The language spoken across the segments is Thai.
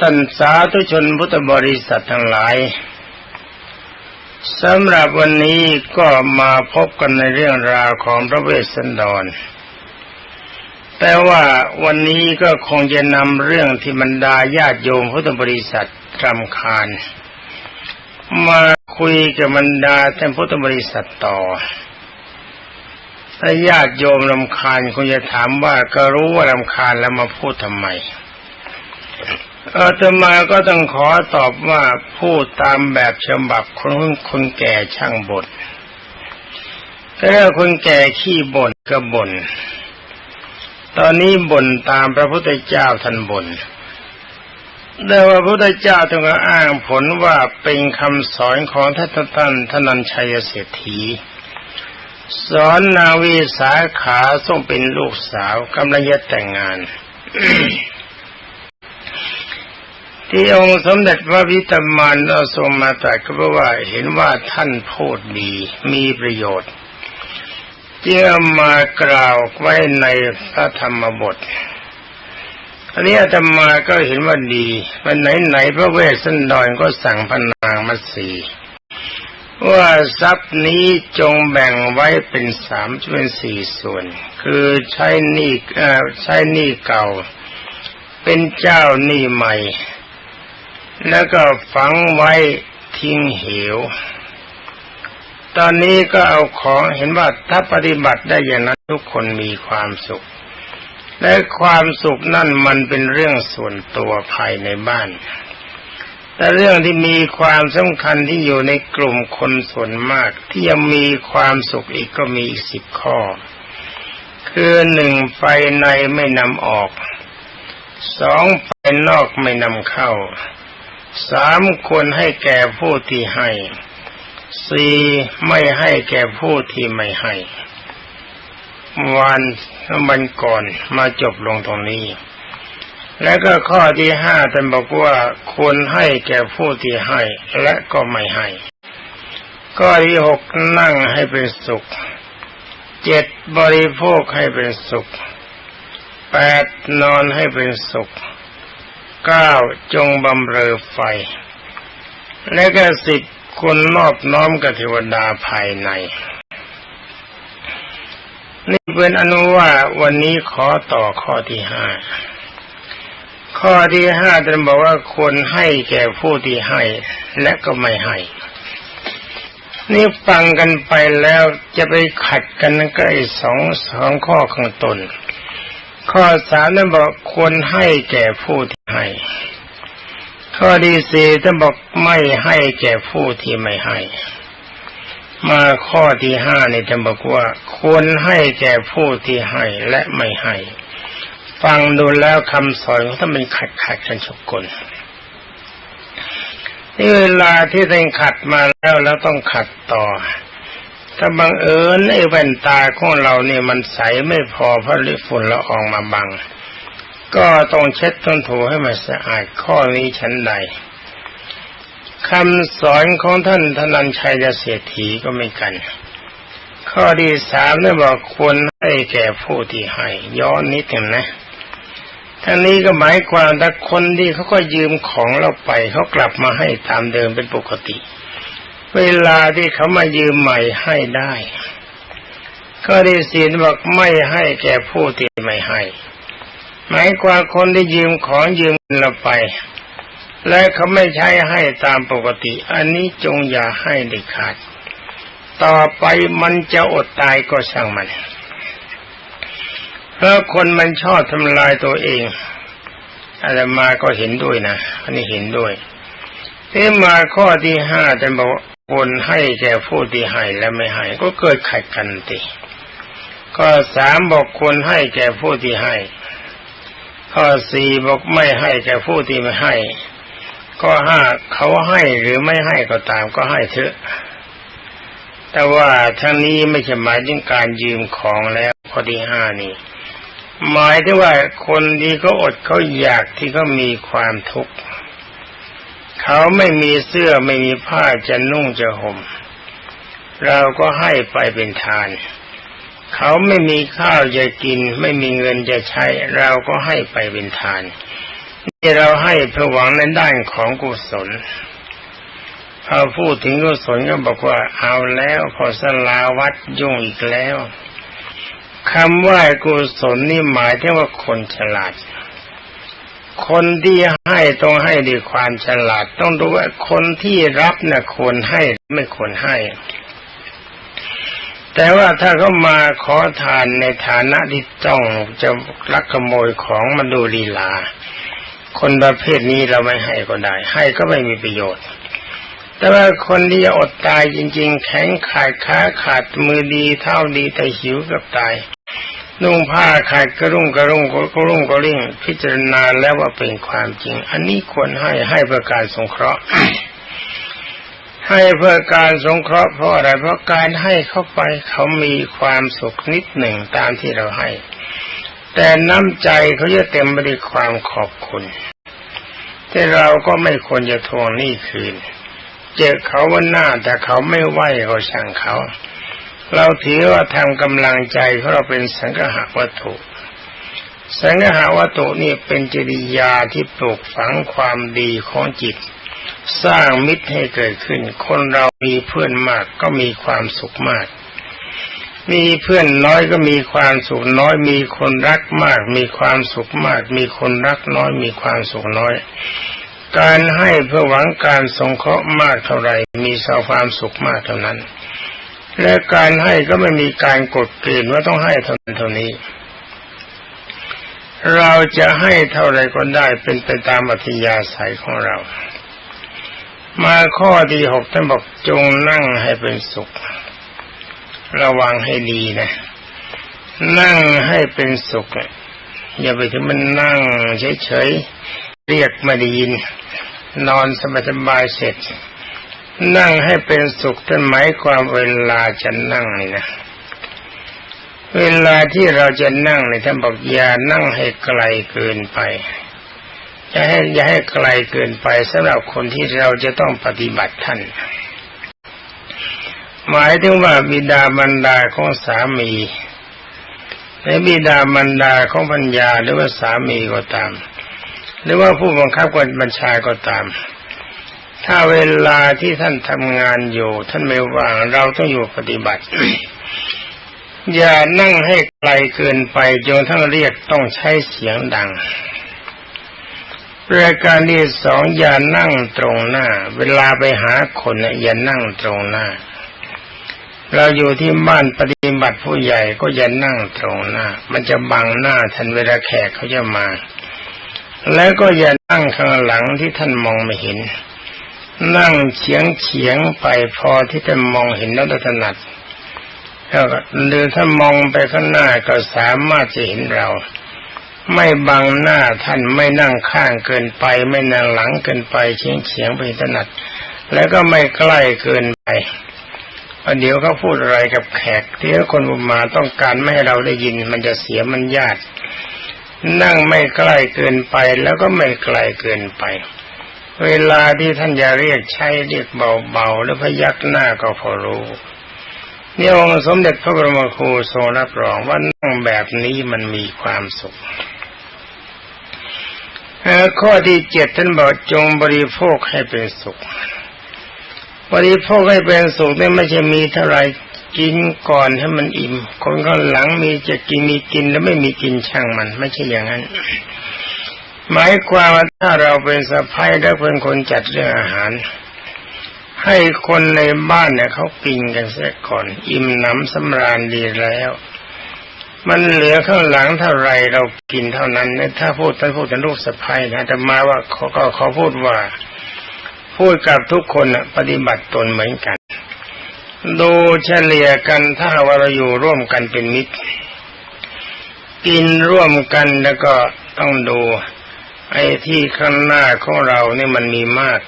ท่านสาธุชนพุทธบริษัททั้งหลายสำหรับวันนี้ก็มาพบกันในเรื่องราวของพระเวสสันดร แต่ว่าวันนี้ก็คงจะนำเรื่องที่บรรดาญาติโยมพุทธบริษัทรำคาญ มาคุยกับบรรดาท่านพุทธบริษัทต่อถ้าญาติโยมรำคาญคงจะถามว่าก็รู้ว่ารำคาญแล้วมาพูดทำไม อาตมาก็ต้องขอตอบว่าพูดตามแบบฉบับคนคนแก่ช่างบน่นถ้าคนแก่ขี้บ่นก็บน่นตอนนี้บ่นตามพระพุทธเจ้าท่านบน่นแต่ว่าพระพุทธเจ้าต้องอ้างผลว่าเป็นคำสอนของท่านท่านท่านันชัยเศรษฐี สอนนาวีสาขาส่งเป็นลูกสาวกำลังจะแต่งงาน ที่องค์สมเด็จพระวิตามันเราทรงมาตรัสก็เพราะว่าเห็นว่าท่านพูดดีมีประโยชน์จึงเอามากล่าวไว้ในพระธรรมบทอันนี้อาตมาก็เห็นว่าดีวันไหนไหนพระเวสสันดรก็สั่งพนางมาสีว่าทรัพย์นี้จงแบ่งไว้เป็นสามเป็นสี่ส่วน คือใช้หนี้ใช้หนี้เก่า เป็นเจ้าหนี้ใหม่ แล้วก็ฝังไว้ทิ้งเหว ตอนนี้ก็เอาของเห็นว่าถ้าปฏิบัติได้อย่างนั้นทุกคนมีความสุข และความสุขนั่นมันเป็นเรื่องส่วนตัวภายในบ้าน แต่เรื่องที่มีความสำคัญที่อยู่ในกลุ่มคนส่วนมาก ที่ยังมีความสุขอีกก็มีอีกสิบข้อ คือหนึ่งไฟในไม่นำออกสองไฟนอกไม่นำเข้า สามควรให้แก่ผู้ที่ให้สี่ไม่ให้แก่ผู้ที่ไม่ให้วันวันก่อนมาจบลงตรงนี้ แล้วก็ข้อที่ห้าท่านบอกว่าควรให้แก่ผู้ที่ให้และก็ไม่ให้ ข้อที่หกนั่งให้เป็นสุข เจ็ดบริโภคให้เป็นสุขแปดนอนให้เป็นสุข เก้าจงบำเรอไฟ และก็สิบคนนอบน้อมกับเทวดาภายใน นี่เป็นอนุว่าวันนี้ขอต่อข้อที่ห้าข้อที่ห้าท่านบอกว่าควรให้แก่ผู้ที่ให้ และก็ไม่ให้ นี่ฟังกันไปแล้วจะไปขัดกันก็ไอ้สองสองข้อข้างต้น ข้อสามนั้นบอกควรให้แก่ผู้ที่ให้ ข้อที่สี่ท่านบอกไม่ให้แก่ผู้ที่ไม่ให้ มาข้อที่ห้านี่ท่านบอกว่า ควรให้แก่ผู้ที่ให้และไม่ให้ ฟังดูแล้วคำสอนของท่านเป็นขัดขัดกันชกกลนี่เวลาที่ท่านขัดมาแล้วแล้วต้องขัดต่อ ถ้าบังเอิญไอ้แว่นตาของเราเนี่ยมันใสไม่พอเพราะลิฝุ่นละอองมาบัง ก็ต้องเช็ดต้นถูให้มันสะอาดข้อนี้ชั้นใดคำสอนของท่านธนันชัยจะเศรษฐีก็ไม่กัน ข้อที่สามเนี่ยบอกควรให้แก่ผู้ที่ให้ย้อนนิดหนึ่งนะทั้งนี้ก็หมายความถ้าคนที่เขาก็ยืมของเราไปเขากลับมาให้ตามเดิมเป็นปกติ เวลาที่เขามายืมใหม่ให้ได้ ก็ได้ศีลบอกไม่ให้แก่ผู้ที่ไม่ให้ หมายความคนที่ยืมของยืมเราไป และเขาไม่ใช้ให้ตามปกติ อันนี้จงอย่าให้เด็ดขาด ต่อไปมันจะอดตายก็ช่างมัน เพราะคนมันชอบทำลายตัวเองอาตมาก็เห็นด้วยนะอันนี้เห็นด้วยที่มาข้อที่ห้าจะบอก คนให้แก่ผู้ที่ให้และไม่ให้ก็เกิดขัดกันติข้อสามบอกคนให้แก่ผู้ที่ให้ ข้อสี่บอกไม่ให้แก่ผู้ที่ไม่ให้ ข้อห้าเขาให้หรือไม่ให้ก็ตามก็ให้เถอะ แต่ว่าทั้งนี้ไม่ใช่หมายถึงการยืมของแล้วข้อที่ห้านี่ หมายถึงว่าคนที่เขาอดเขาอยากที่เขามีความทุกข์ เขาไม่มีเสื้อไม่มีผ้าจะนุ่งจะห่ม เราก็ให้ไปเป็นทาน เขาไม่มีข้าวจะกิน ไม่มีเงินจะใช้ เราก็ให้ไปเป็นทานนี่เราให้เพื่อหวังในด้านของกุศลพอพูดถึงกุศลก็บอกว่าเอาแล้วพอสลาวัดยุ่งอีกแล้วคำว่ากุศลนี่หมายถึงว่าคนฉลาด คนที่ให้ต้องให้ด้วยความฉลาด ต้องดูว่าคนที่รับน่ะควรให้ไม่ควรให้ แต่ว่าถ้าเขามาขอทานในฐานะที่ต้องจะลักขโมยของมาดูลีลา คนประเภทนี้เราไม่ให้ก็ได้ ให้ก็ไม่มีประโยชน์ แต่ว่าคนที่อดตายจริง ๆ แข็งขาดขาขาดมือดีเท่าดีแต่หิวกับตาย นุ่งผ้าขาดกระรุ่งกระรุ่งกระรุ่งกระริ่งพิจารณาแล้วว่าเป็นความจริง อันนี้ควรให้ให้เพื่อการสงเคราะห์ให้เพื่อการสงเคราะห์เพราะอะไรเพราะการให้เข้าไปเขามีความสุขนิดหนึ่งตามที่เราให้ แต่น้ำใจเขาจะเต็มไปด้วยความขอบคุณที่เราก็ไม่ควรจะทวงหนี้คืน เจอเขาวันหน้าแต่เขาไม่ไหวก็ช่างเขา เราถือว่าทำกำลังใจเพราะเราเป็นสังหาวัตถุ สังหาวัตถุนี่เป็นจริยาที่ปลูกฝังความดีของจิต สร้างมิตรให้เกิดขึ้น คนเรามีเพื่อนมากก็มีความสุขมาก มีเพื่อนน้อยก็มีความสุขน้อย มีคนรักมาก มีความสุขมาก มีคนรักน้อย มีความสุขน้อย การให้เพื่อหวังการสงเคราะห์มากเท่าไรมีสาความสุขมากเท่านั้น และการให้ก็ไม่มีการกดเกณฑ์ว่าต้องให้เท่านั้นเท่านี้ เราจะให้เท่าไรก็ได้เป็นไปตามอัธยาศัยของเรา มาข้อที่หกท่านบอกจงนั่งให้เป็นสุข ระวังให้ดีนะ นั่งให้เป็นสุขอย่าไปถึงมันนั่งเฉยๆเรียกไม่ได้ยินนอนสบายๆเสร็จ นั่งให้เป็นสุขท่านหมายความเวลาจะนั่งนี่นะ เวลาที่เราจะนั่งเนี่ยท่านบอกอย่านั่งให้ไกลเกินไปอย่าให้อย่าให้ไกลเกินไปสำหรับคนที่เราจะต้องปฏิบัติท่าน หมายถึงว่าบิดาบรรดาของสามีในบิดาบรรดาของปัญญาหรือว่าสามีก็ตาม หรือว่าผู้บังคับกบัญชาก็ตาม ถ้าเวลาที่ท่านทำงานอยู่ ท่านไม่ว่างเราต้องอยู่ปฏิบัติ อย่านั่งให้ไกลเกินไปจนทั้งเรียกต้องใช้เสียงดังรายการที่สองอย่านั่งตรงหน้า เวลาไปหาคนอย่านั่งตรงหน้า เราอยู่ที่บ้านปฏิบัติผู้ใหญ่ก็อย่านั่งตรงหน้า มันจะบังหน้าท่านเวลาแขกเขาจะมา แล้วก็อย่านั่งข้างหลังที่ท่านมองไม่เห็น นั่งเฉียงเฉียงไปพอที่ท่านมองเห็นแล้วถนัดแล้วหรือถ้ามองไปข้างหน้าก็สามารถจะเห็นเรา ไม่บังหน้าท่านไม่นั่งข้างเกินไป ไม่นั่งหลังเกินไปเฉียงเฉียงไปถนัด แล้วก็ไม่ใกล้เกินไปเดี๋ยวเขาพูดอะไรกับแขกที่คนมาต้องการไม่ให้เราได้ยินมันจะเสียมันญาตินั่งไม่ใกล้เกินไปแล้วก็ไม่ไกลเกินไป เวลาที่ท่านจะเรียกใช้เรียกเบาๆแล้วพยักหน้าก็พอรู้นี่องค์สมเด็จพระบรมครูทรงรับรองว่านั่งแบบนี้มันมีความสุขข้อที่เจ็ดท่านบอกจงบริโภคให้เป็นสุข บริโภคให้เป็นสุขนี่ไม่ใช่มีเท่าไรกินก่อนให้มันอิ่ม คนข้างหลังมีจะกินมีกินแล้วไม่มีกินช่างมัน ไม่ใช่อย่างนั้น หมายความว่าถ้าเราเป็นสะพ้ายและเป็นคนจัดเรื่องอาหาร ให้คนในบ้านเนี่ยเขากินกันเสียก่อน อิ่มหนำสำราญดีแล้ว มันเหลือข้างหลังเท่าไรเรากินเท่านั้นนถ้าพูดท่านพูดถึงลูกสะพ้ายนะแต่มาว่าเขาก็เขาพูดว่า พูดกับทุกคนปฏิบัติตนเหมือนกันดูเฉลี่ยกันถ้าว่าเราอยู่ร่วมกันเป็นมิตร กินร่วมกันแล้วก็ต้องดู ไอ้ที่ข้างหน้าของเราเนี่ยมันมีมาก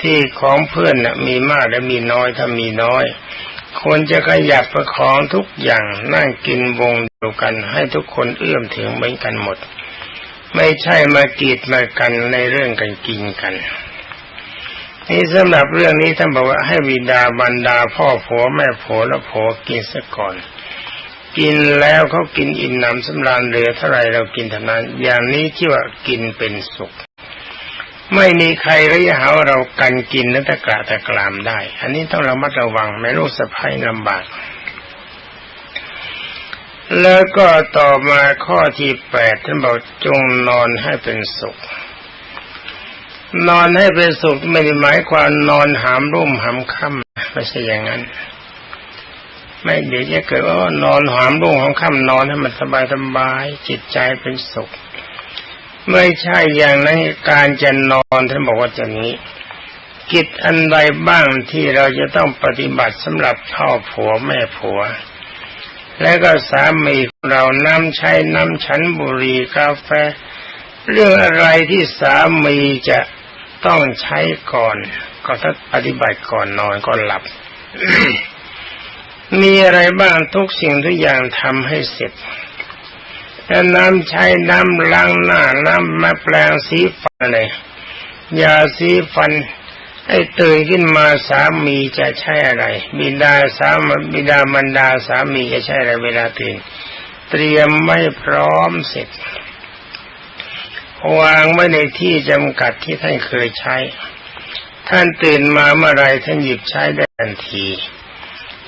ที่ของเพื่อนน่ะมีมากและมีน้อยถ้ามีน้อยควรจะขยับประคองทุกอย่างนั่งกินวงเดียวกันให้ทุกคนเอื้อมถึงเหมือนกันหมด ไม่ใช่มากีดมากันในเรื่องกันกินกันนี่สำหรับเรื่องนี้ท่านบอกว่าให้วิดาบรรดาพ่อผัวแม่ผัวและผัวกินซะก่อน กินแล้วเขากินอิ่มหนำสำราญเหลือเท่าไรเรากินเท่านั้น อย่างนี้ที่ว่ากินเป็นสุข ไม่มีใครก็จะหาว่าเรากันกินและตะกระตะกรามได้ อันนี้ต้องระมัดระวังไม่รู้สะพายลำบาก แล้วก็ต่อมาข้อที่แปดท่านบอกจงนอนให้เป็นสุข นอนให้เป็นสุขไม่ได้หมายความนอนหามรุ่มหามค่ำไม่ใช่อย่างนั้น ไม่เดี๋ยวจะเกิดว่านอนหามรุ่งหามค่ำนอนให้มันสบายสบายจิตใจเป็นสุข ไม่ใช่อย่างนั้นการจะนอนท่านบอกว่าจะนี้ กิจอันใดบ้างที่เราจะต้องปฏิบัติสำหรับพ่อผัวแม่ผัว และก็สามีของเราน้ำใช้น้ำฉันบุหรี่กาแฟ เรื่องอะไรที่สามีจะต้องใช้ก่อน ก็ถ้าปฏิบัติก่อนนอนก็หลับ มีอะไรบ้างทุกสิ่งทุกอย่างทำให้เสร็จแล้วน้ำใช้น้ำล้างหน้าน้ำมาแปลงสีฟันอะไรยาสีฟันไอ้ตื่นขึ้นมาสามีจะใช้อะไร บิดาสามบิดามันดาสามีจะใช้อะไรเวลาตื่น เตรียมไม่พร้อมเสร็จ วางไว้ในที่จำกัดที่ท่านเคยใช้ ท่านตื่นมาเมื่อไรท่านหยิบใช้ได้ทันที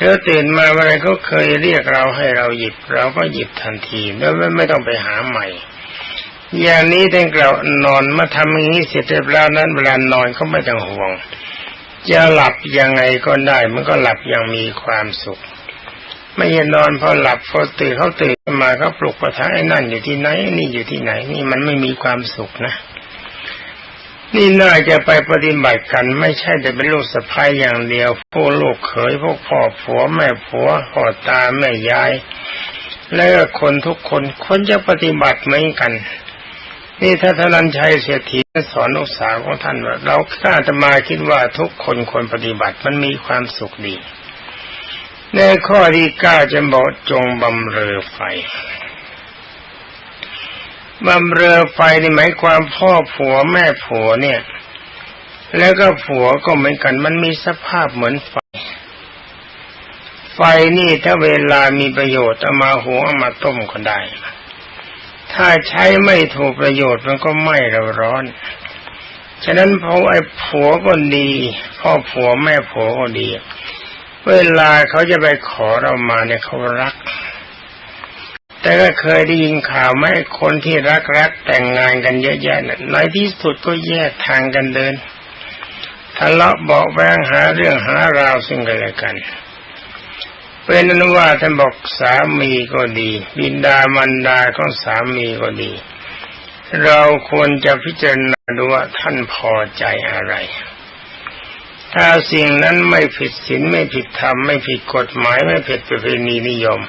แล้วตื่นมาเมื่อไรก็เคยเรียกเราให้เราหยิบ เราก็หยิบทันทีแล้วไม่ต้องไปหาใหม่ อย่างนี้ท่านกล่าวนอนมาทำอย่างนี้เสร็จเรียบร้อยนั้นเวลานอนก็ไม่ต้องห่วง จะหลับยังไงก็ได้ มันก็หลับอย่างมีความสุข ไม่ยันนอนพอหลับพอตื่นเขาตื่นมาเขาปลุกประทะไอ้นั่นอยู่ที่ไหนนี่อยู่ที่ไหน นี่มันไม่มีความสุขนะ นี่น่าจะไปปฏิบัติกันไม่ใช่แต่เป็นลูกสะพ้ายอย่างเดียว พวกลูกเขยพวกพ่อผัวแม่ผัวพ่อตาแม่ยาย และก็คนทุกคนคนจะปฏิบัติเหมือนกัน นี่ถ้าทนันชัยเสียทีสอนลูกสาวของท่านว่าเราข้าจะมาคิดว่าทุกคนควรปฏิบัติมันมีความสุขดี ในข้อที่เก้าจะบอกจงบำเรอไฟ บำเรอไฟนี่หมายความพ่อผัวแม่ผัวเนี่ย แล้วก็ผัวก็เหมือนกัน มันมีสภาพเหมือนไฟ ไฟนี่ถ้าเวลามีประโยชน์เอามาหุงเอามาต้มก็ได้ ถ้าใช้ไม่ถูกประโยชน์มันก็ไหม้เราร้อน ฉะนั้นพอไอ้ผัวก็ดี พ่อผัวแม่ผัวก็ดี เวลาเขาจะไปขอเรามาเนี่ยเขารัก แต่ก็เคยได้ยินข่าวไหมคนที่รักรักแต่งงานกันเยอะแยะน่ะในที่สุดก็แยกทางกันเดินทะเลาะเบาแวงหาเรื่องหาราวซึ่งกันและกัน เป็นนั้นว่าท่านบอกสามีก็ดี บินดามันดาของสามีก็ดี เราควรจะพิจารณาดูว่าท่านพอใจอะไร ถ้าสิ่งนั้นไม่ผิดศีลไม่ผิดธรรมไม่ผิดกฎหมายไม่ผิดประเพณีนิยม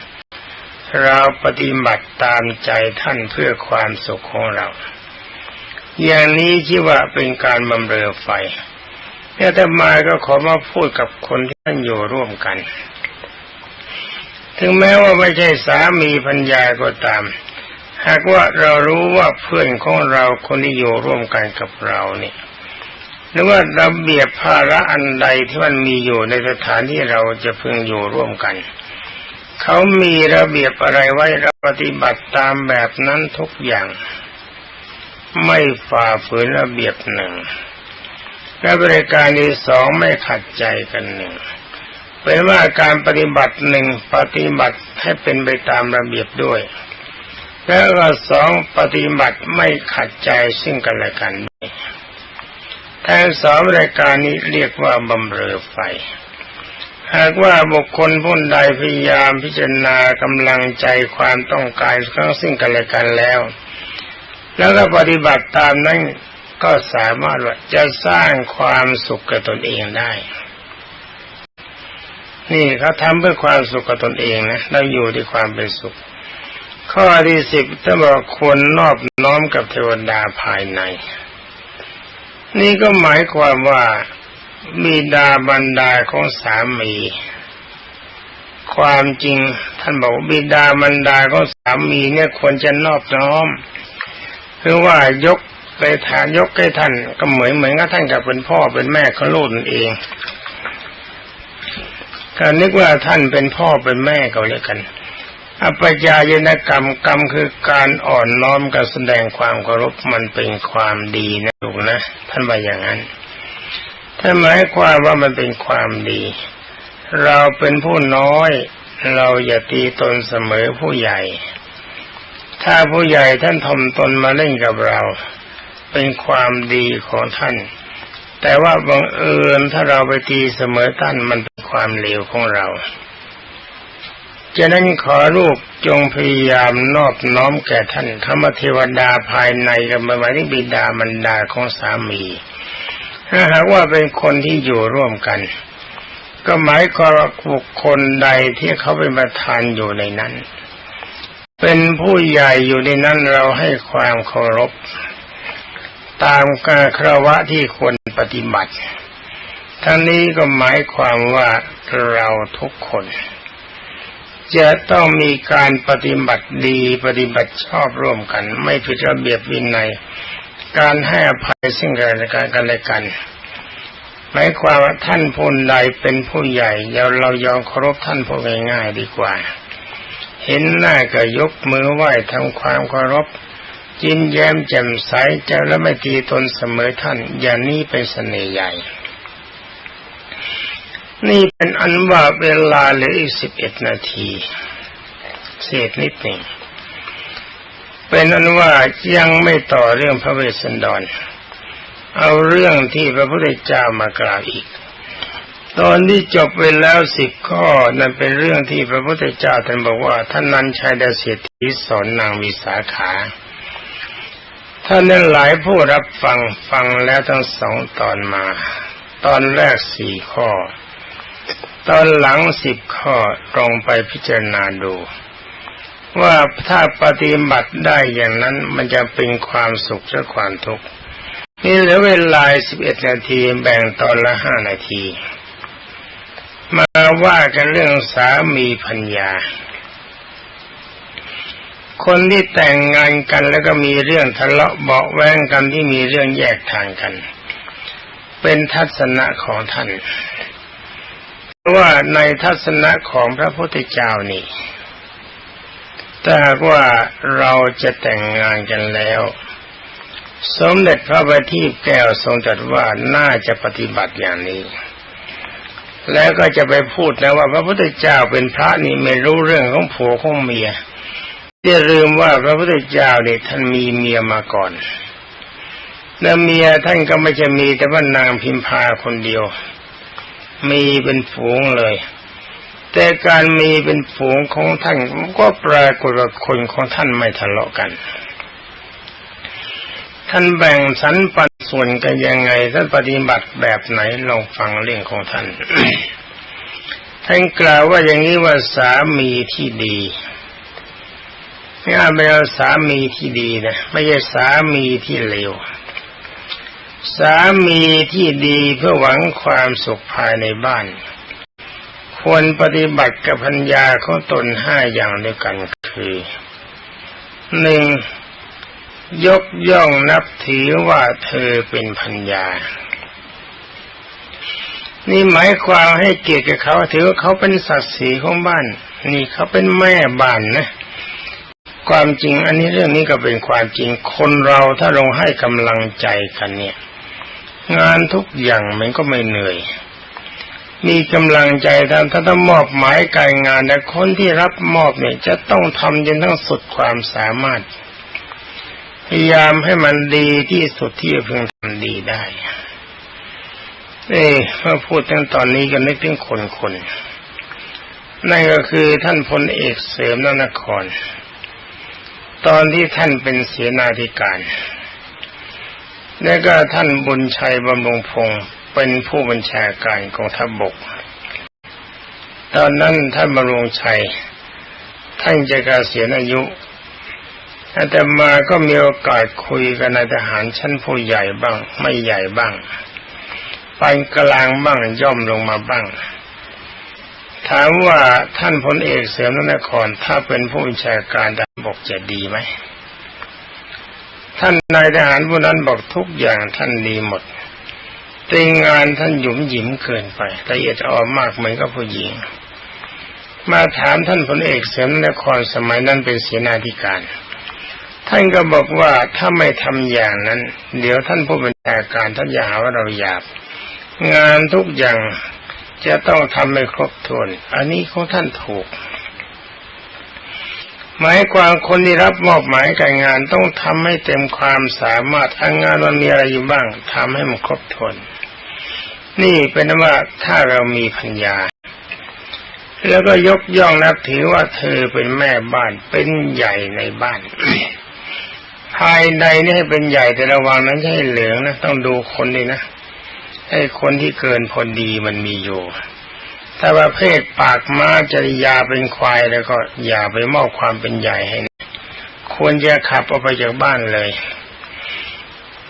เราปฏิบัติตามใจท่านเพื่อความสุขของเรา อย่างนี้ที่ว่าเป็นการบำเรอไฟเนี่แต่มาก็ขอมาพูดกับคนที่ท่านอยู่ร่วมกัน ถึงแม้ว่าไม่ใช่สามีพัญญาก็ตาม หากว่าเรารู้ว่าเพื่อนของเราคนที่อยู่ร่วมกันกับเราเนี่ยหรือว่าระเบียบภาระอันใดที่มันมีอยู่ในสถานที่เราจะพึงอยู่ร่วมกัน เขามีระเบียบอะไรไว้เราปฏิบัติตามแบบนั้นทุกอย่าง ไม่ฝ่าฝืนระเบียบหนึ่ง และบริการที่สองไม่ขัดใจกันหนึ่งเป็นว่าการปฏิบัติหนึ่งปฏิบัติให้เป็นไปตามระเบียบด้วย แล้วก็สองปฏิบัติไม่ขัดใจซึ่งกันและกันด้วยทั้งสองรายการนี้เรียกว่าบำเรอไฟ หากว่าบุคคลผู้ใดพยายามพิจารณากำลังใจความต้องการทั้งซึ่งกันและกันแล้ว แล้วก็ปฏิบัติตามนั้นก็สามารถว่าจะสร้างความสุขกับตนเองได้ นี่เขาทำเพื่อความสุขกับตนเองนะเราอยู่ด้วยความเป็นสุข ข้อที่สิบถ้าบอกควรนอบน้อมกับเทวดาภายใน นี่ก็หมายความว่า บิดาบรรดาของสามี ความจริงท่านบอกบิดาบรรดาของสามีเนี่ยควรจะนอบน้อมคือว่ายกไปฐานยกให้ท่านก็เหมือนเหมือนกับท่านกับเป็นพ่อเป็นแม่ของลูกนั่นเองก็นึกว่าท่านเป็นพ่อเป็นแม่ก็แล้วกัน อัปยายนกรรมกรรมคือการอ่อนน้อมการแสดงความเคารพมันเป็นความดีนะลูกนะท่านว่าอย่างนั้น ถ้าหมายความว่ามันเป็นความดี เราเป็นผู้น้อย เราอย่าตีตนเสมอผู้ใหญ่ ถ้าผู้ใหญ่ท่านทมตนมาเล่นกับเรา เป็นความดีของท่าน แต่ว่าบังเอิญถ้าเราไปตีเสมอท่านมันเป็นความเลวของเราฉะนั้นขอลูกจงพยายามนอบน้อมแก่ท่านธรรมเทวดาภายในกับมายถึงบิดามันดาของสามี ถ้าหากว่าเป็นคนที่อยู่ร่วมกัน ก็หมายความว่าบุคคลใดที่เขาเป็นประธานอยู่ในนั้น เป็นผู้ใหญ่อยู่ในนั้นเราให้ความเคารพ ตามการครวะที่ควรปฏิบัติทั้งนี้ก็หมายความว่าเราทุกคน จะต้องมีการปฏิบัติดีปฏิบัติชอบร่วมกัน ไม่ผิดระเบียบวินัย การให้อภัยซึ่งกันและกันกันและกันหมายความว่าท่านผู้ใดเป็นผู้ใหญ่เราเรายอมเคารพท่านผู้ง่ายๆดีกว่า เห็นหน้าก็ยกมือไหว้ทำความเคารพจิ้มแย้มแจ่มใสจะแล้วไม่ตีตนเสมอท่าน อย่างนี้เป็นเสน่ห์ใหญ่ นี่เป็นอันว่าเวลาเหลืออีกสิบเอ็ดนาที เศษนิดหนึ่ง เป็นอันว่ายังไม่ต่อเรื่องพระเวสสันดร เอาเรื่องที่พระพุทธเจ้ามากล่าวอีก ตอนที่จบไปแล้วสิบข้อนั่นเป็นเรื่องที่พระพุทธเจ้าท่านบอกว่าท่านนั้นชายดาเสียทีสอนนางวิสาขาท่านนั้นหลายผู้รับฟังฟังแล้วทั้งสองตอนมา ตอนแรกสี่ข้อ ตอนหลังสิบข้อตรงไปพิจารณาดู ว่าถ้าปฏิบัติได้อย่างนั้นมันจะเป็นความสุขหรือความทุกข์นี่เหลือเวลาสิบเอ็ดนาทีแบ่งตอนละห้านาที มาว่ากันเรื่องสามีพัญญา คนที่แต่งงานกันแล้วก็มีเรื่องทะเลาะเบาแวงกันที่มีเรื่องแยกทางกัน เป็นทัศนะของท่านว่าในทัศนะของพระพุทธเจ้านี่ ถ้าหากว่าเราจะแต่งงานกันแล้ว สมเด็จพระบัณฑิตแก้วทรงตรัสว่าน่าจะปฏิบัติอย่างนี้ แล้วก็จะไปพูดนะว่า พระพุทธเจ้าเป็นพระนี่ไม่รู้เรื่องของผัวของเมียอย่าลืมว่าพระพุทธเจ้าเนี่ยท่านมีเมียมาก่อน และเมียท่านก็ไม่จะมีแต่ว่านางพิมพาคนเดียว มีเป็นฝูงเลย แต่การมีเป็นฝูงของท่านก็ปรากฏว่าคนของท่านไม่ทะเลาะกัน ท่านแบ่งสรรปันส่วนกันยังไงท่านปฏิบัติแบบไหนลองฟังเรื่องของท่าน ท่านกล่าวว่าอย่างนี้ว่าสามีที่ดีไม่อาไม่เอาสามีที่ดีนะไม่ใช่สามีที่เลวสามีที่ดีเพื่อหวังความสุขภายในบ้าน ควรปฏิบัติกับพัญญาของตนห้าอย่างด้วยกันคือหนึ่งยกย่องนับถือว่าเธอเป็นพัญญา นี่หมายความให้เกียรติกับเขาถือว่าเขาเป็นศักดิ์ศรีของบ้าน นี่เขาเป็นแม่บ้านนะ ความจริงอันนี้เรื่องนี้ก็เป็นความจริงคนเราถ้าลงให้กำลังใจกันเนี่ย งานทุกอย่างมันก็ไม่เหนื่อย มีกำลังใจทำถ้าต้องมอบหมายการงานแต่คนที่รับมอบเนี่ยจะต้องทำจนทั้งสุดความสามารถ พยายามให้มันดีที่สุดที่จะพึงทำดีได้ เอ้เมื่อพูดตั้งตอนนี้ก็นึกถึงคนคนนั่นก็คือท่านพลเอกเสริมนคร ตอนที่ท่านเป็นเสนาธิการ และก็ท่านบุญชัยบำรุงพงศ์ เป็นผู้บัญชาการกองทัพบบก ตอนนั้นท่านบำรุงชัย ท่านจะกเกษียณอายุแต่มาก็มีโอกาสคุยกับนายทหารชั้นผู้ใหญ่บ้าง ไม่ใหญ่บ้างปานกลางบ้างย่อมลงมาบ้าง ถามว่าท่านพลเอกเสริมนครถ้าเป็นผู้บัญชาการทหารบกจะดีไหม ท่านนายทหารผู้นั้นบอกทุกอย่างท่านดีหมด แต่งานท่านหยุมหยิมเกินไปละเอียดอ่อนมากเหมือนกับผู้หญิง มาถามท่านพลเอกเสมนครสมัยนั้นเป็นเสนาธิการ ท่านก็บอกว่าถ้าไม่ทำอย่างนั้น เดี๋ยวท่านผู้บัญชาการท่านจะหาว่าเราหยาบ งานทุกอย่างจะต้องทำให้ครบถ้วน อันนี้ของท่านถูก หมายความคนที่รับมอบหมายการงานต้องทำให้เต็มความสามารถทางงานมันมีอะไรอยู่บ้างทำให้มันครบถ้วนนี่เป็นว่าถ้าเรามีพัญญา แล้วก็ยกย่องนับถือว่าเธอเป็นแม่บ้านเป็นใหญ่ในบ้านภายในนี่ให้เป็นใหญ่แต่ระวังนั้นให้เหลืองนะต้องดูคนดีนะไอ้คนที่เกินพอดีมันมีอยู่ ถ้าประเภทปากม้าจริยาเป็นควายแล้วก็อย่าไปมอบความเป็นใหญ่ให้ ควรจะขับออกไปจากบ้านเลย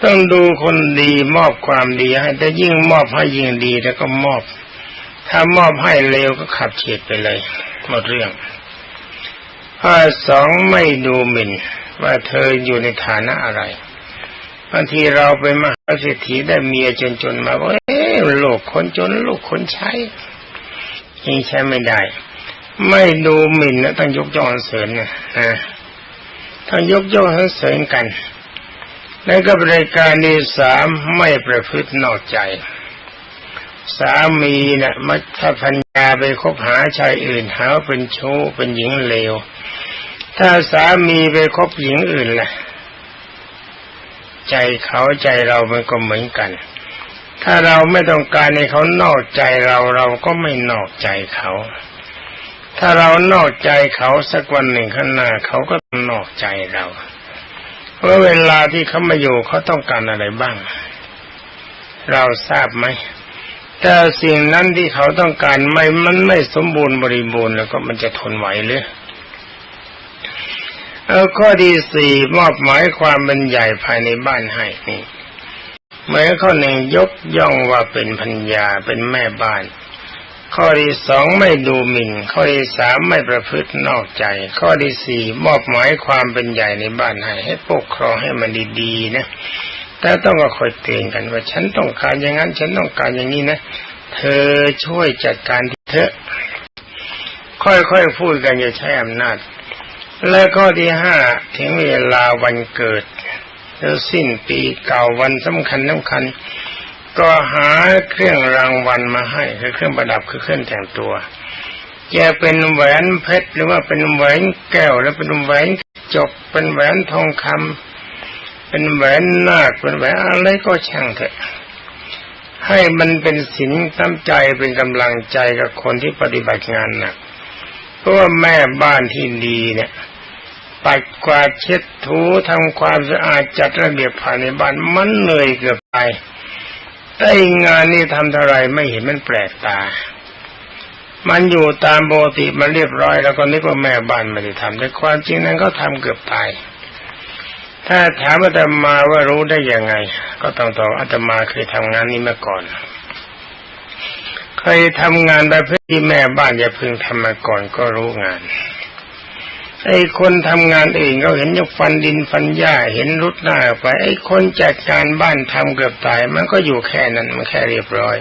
ต้องดูคนดีมอบความดีให้แต่ยิ่งมอบให้ยิ่งดีแล้วก็มอบ ถ้ามอบให้เลวก็ขับเฉียดไปเลย หมดเรื่องข้อสองไม่ดูหมิ่น ว่าเธออยู่ในฐานะอะไรบางทีเราเป็นมหาเศรษฐีได้เมียจนๆมาว่าเอ๊ะลูกคนจนลูกคนใช้ นี่ใช้ไม่ได้ ไม่ดูหมิ่นนะต้องยกย่องเสริญนะนะต้องยกย่องเสริญกัน แล้วก็บริการที่สามไม่ประพฤตินอกใจ สามีนะ่ะมัถ้าพัญญาไปคบหาชายอื่นหาว่าเป็นชู้เป็นหญิงเลว ถ้าสามีไปคบหญิงอื่นล่ะ ใจเขาใจเรามันก็เหมือนกัน ถ้าเราไม่ต้องการให้เขานอกใจเราเราก็ไม่นอกใจเขา ถ้าเรานอกใจเขาสักวันหนึ่งข้างหน้าเขาก็นอกใจเราเพราะเวลาที่เขามาอยู่เขาต้องการอะไรบ้าง เราทราบไหมแต่สิ่งนั้นที่เขาต้องการไม่มันไม่สมบูรณ์บริบูรณ์แล้วก็มันจะทนไหวหรือเอาข้อที่สี่มอบหมายความเป็นใหญ่ภายในบ้านให้นี่ เมื่อข้อหนึ่งยกย่องว่าเป็นพัญญาเป็นแม่บ้าน ข้อที่สองไม่ดูหมิ่น ข้อที่สามไม่ประพฤตินอกใจ ข้อที่สี่มอบหมายความเป็นใหญ่ในบ้านให้ให้ปกครองให้มันดีๆนะแต่ต้องมาคอยเตือนกันว่าฉันต้องการอย่างนั้น ฉันต้องการอย่างนี้นะ เธอช่วยจัดการทีเธอค่อยๆพูดกันอย่าใช้อำนาจ และข้อที่ห้าถึงเวลาวันเกิด แล้วสิ้นปีเก่าวันสำคัญสำคัญ ก็หาเครื่องรางวัลมาให้คือเครื่องประดับคือเครื่องแต่งตัวจะเป็นแหวนเพชรหรือว่าเป็นแหวนแก้วแล้วเป็นแหวนจบเป็นแหวนทองคำเป็นแหวนนาคเป็นแหวนอะไรก็ช่างเถอะให้มันเป็นสินน้ำใจเป็นกำลังใจกับคนที่ปฏิบัติงานหนักเพราะว่าแม่บ้านที่ดีเนี่ย ปัดกวาดเช็ดถูทำความสะอาดจัดระเบียบภายในบ้านมันเหนื่อยเกือบไปแต่งานนี้ทำเท่าไรไม่เห็นมันแปลกตา มันอยู่ตามปกติมันเรียบร้อย แล้วก็นึกว่าแม่บ้านไม่ได้ทำแต่ความจริงนั้นก็ทำเกือบตายถ้าถามอาตมาว่ารู้ได้ยังไง ก็ต้องตอบอาตมาเคยทำงานนี้มาก่อน เคยทำงานประเภทที่แม่บ้านอย่าพึงทำมาก่อนก็รู้งาน ไอ้คนทำงานเองก็เห็นยกฟันดินฟันหญ้าเห็นรุดหน้าไปไอ้คนจัดการบ้านทำเกือบตาย มันก็อยู่แค่นั้นมันแค่เรียบร้อย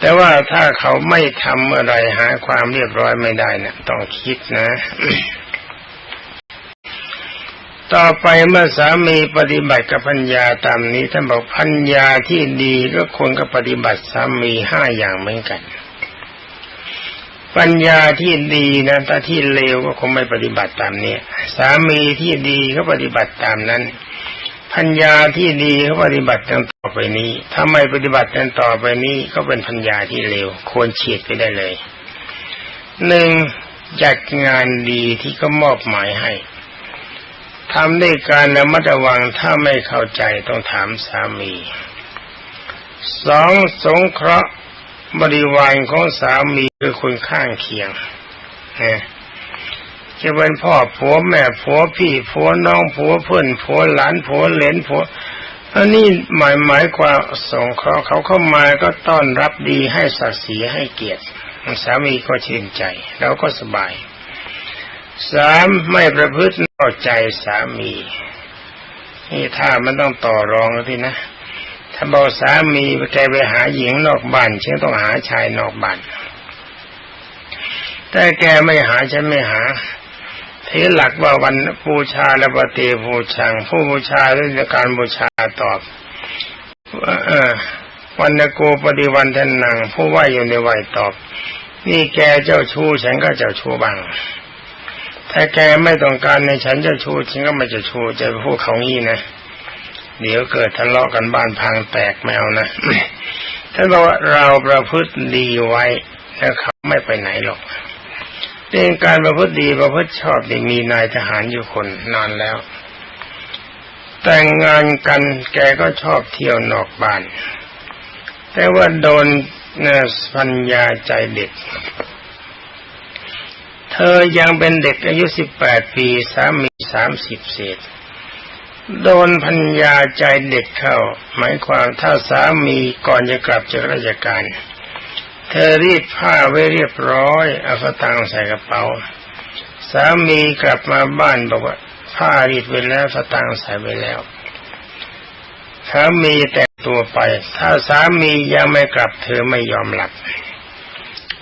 แต่ว่าถ้าเขาไม่ทำเมื่อไรหาความเรียบร้อยไม่ได้นะต้องคิดนะ ต่อไปเมื่อสามีปฏิบัติกับพัญญาตามนี้ท่านบอกพัญญาที่ดีก็ควรกับปฏิบัติสามีห้าอย่างเหมือนกัน ปัญญาที่ดีนะถ้าที่เลวก็คงไม่ปฏิบัติตามนี้สามีที่ดีก็ปฏิบัติตามนั้นพัญญาที่ดีเขาปฏิบัติดังต่อไปนี้ ถ้าไม่ปฏิบัติดังต่อไปนี้ก็เป็นพัญญาที่เลวควรเฉียดไปได้เลย หนึ่งจัดงานดีที่ก็มอบหมายให้ทำด้วยการระมัดระวังถ้าไม่เข้าใจต้องถามสามี สองสงเคราะห์ บริวารของสามีคือคนข้างเคียงนะจะเป็นพ่อผัวแม่ผัวพี่ผัวน้องผัวเพื่อนผัวหลานผัวเหลนผัวอันนี้หมายหมายความสงเคราเขาเข้ามาก็ต้อนรับดีให้ศักดิ์ศรีให้เกียรติสามีก็ชื่นใจเราก็สบายสามไม่ประพฤตินอกใจสามี นี่ถ้ามันต้องต่อรองแล้วพี่นะ ถ้าบอกสามีแกไปหาหญิงนอกบ้านเชื่อต้องหาชายนอกบ้านแต่แกไม่หาฉันไม่หาเทหลักว่าวันบูชาและปฏิบูชัง ผู้บูชาด้วยการบูชาตอบวันนโกปฏิวันทนังผู้ว่าอยู่ในวัยตอบ นี่แกเจ้าชู้ฉันก็เจ้าชู้บ้างถ้าแกไม่ต้องการในฉันเจ้าชู้ฉันก็ไม่เจ้าชู้จะพูดเขางี้นะ เดี๋ยวเกิดทะเลาะกันบ้านพังแตกแมวนะท่านบอกว่าเราประพฤติดีไว้แล้วเขาไม่ไปไหนหรอกเรื่องการประพฤติดีประพฤติชอบดีมีนายทหารอยู่คนนานแล้ว แต่งงานกันแกก็ชอบเที่ยวนอกบ้าน แต่ว่าโดนเนสัญญาใจเด็ก เธอยังเป็นเด็กอายุสิบแปดปีสามีสามสิบเศษ โดนพัญญาใจเด็กเข้า หมายความถ้าสามีก่อนจะกลับจากราชการ เธอรีดผ้าไว้เรียบร้อยเอาสตางค์ใส่กระเป๋า สามีกลับมาบ้านบอกว่าผ้ารีดไว้แล้วสตางค์ใส่ไว้แล้วสามีแต่งตัวไป ถ้าสามียังไม่กลับเธอไม่ยอมหลับ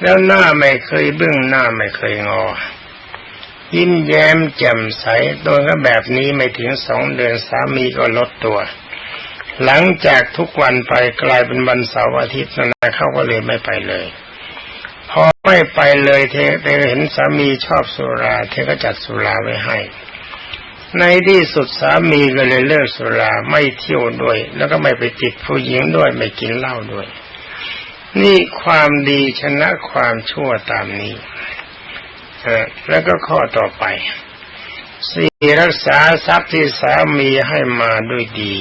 แล้วหน้าไม่เคยบึ้งหน้าไม่เคยงอ ยิ้มแย้มแจ่มใสโดยก็แบบนี้ไม่ถึงสองเดือนสามีก็ลดตัว หลังจากทุกวันไปกลายเป็นวันเสาร์อาทิตย์นาเขาก็เลยไม่ไปเลย พอไม่ไปเลยเธอเธอเห็นสามีชอบสุรา เธอก็จัดสุราไว้ให้ ในที่สุดสามีก็เลยเลิกสุราไม่เที่ยวด้วย แล้วก็ไม่ไปติดผู้หญิงด้วยไม่กินเหล้าด้วย นี่ความดีชนะความชั่วตามนี้ เออแล้วก็ข้อต่อไปสี่รักษาทรัพย์ที่สามีให้มาด้วยดี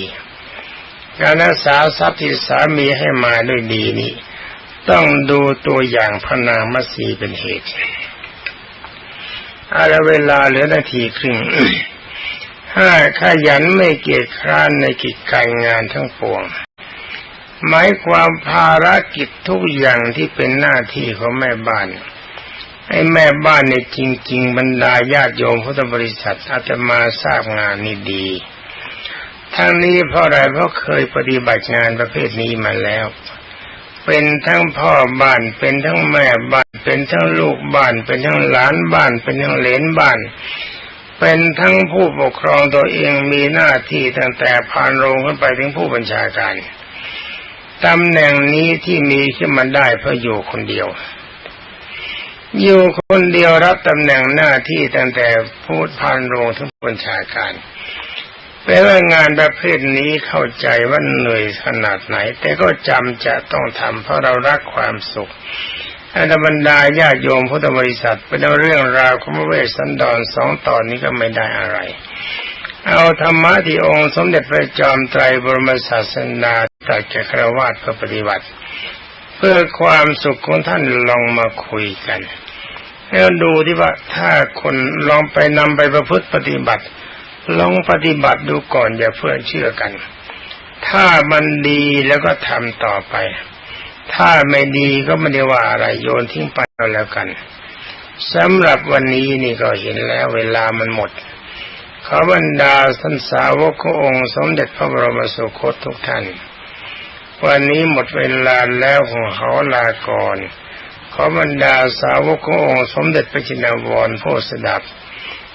การรักษาทรัพย์ที่สามีให้มาด้วยดีนี้ ต้องดูตัวอย่างพระนางมัสีเป็นเหตุอาเวลาเหลือนาทีครึ่งห้าขยันไม่เกียจคร้านในกิจการงานทั้งปวง หมายความภารกิจทุกอย่างที่เป็นหน้าที่ของแม่บ้าน ไอ้แม่บ้านเนี่ยจริง ๆ บรรดาญาติโยมพุทธบริษัทอาตมาทราบงานนี้ดี ทั้งนี้เพราะอะไรเพราะเคยปฏิบัติงานประเภทนี้มาแล้ว เป็นทั้งพ่อบ้าน เป็นทั้งแม่บ้าน เป็นทั้งลูกบ้าน เป็นทั้งหลานบ้าน เป็นทั้งเหลนบ้าน เป็นทั้งผู้ปกครองตัวเองมีหน้าที่ตั้งแต่ผ่านโรงขึ้นไปถึงผู้บัญชาการตำแหน่งนี้ที่มีขึ้นมาได้เพราะอยู่คนเดียว อยู่คนเดียวรับตำแหน่งหน้าที่ตั้งแต่พูดผ่านโรงถึงผู้บัญชาการแปลว่างานประเภทนี้เข้าใจว่าเหนื่อยขนาดไหน แต่ก็จำจะต้องทำเพราะเรารักความสุขอาบรรดาญาโยมพุทธบริษัทเป็นเรื่องราวของพระเวสสันดรสองตอนนี้ก็ไม่ได้อะไร เอาธรรมะที่องค์สมเด็จพระจอมไตรบรมศาสนาตรัสแก่ครวาสเพื่อปฏิบัติ เพื่อความสุขของท่านลองมาคุยกันแล้วดูที่ว่าถ้าคนลองไปนำไปประพฤติปฏิบัติ ลองปฏิบัติดูก่อนอย่าเพื่อเชื่อกัน ถ้ามันดีแล้วก็ทำต่อไป ถ้าไม่ดีก็ไม่ได้ว่าอะไรโยนทิ้งไปแล้วกันสำหรับวันนี้นี่ก็เห็นแล้วเวลามันหมด ขอบรรดาท่านสาวกขององค์สมเด็จพระบรมสุคตทุกท่าน วันนี้หมดเวลาแล้วของเขาลาก่อนขอบรรดาสาวกขององค์สมเด็จพระจินวรโพสดับ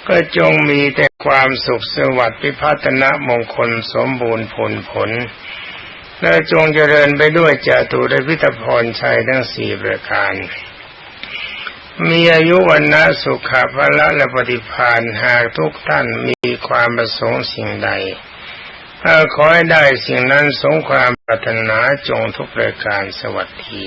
ก็จงมีแต่ความสุขสวัสดิ์พิพัฒนมงคลสมบูรณ์ผลผล และจงเจริญไปด้วยจตุรพิทพรชัยทั้งสี่ประการ มีอายุวันนะสุขภาละและปฏิพานหากทุกท่านมีความประสงค์สิ่งใด ขอให้ได้สิ่งนั้นสงความปรารถนาจงทุกประการสวัสดี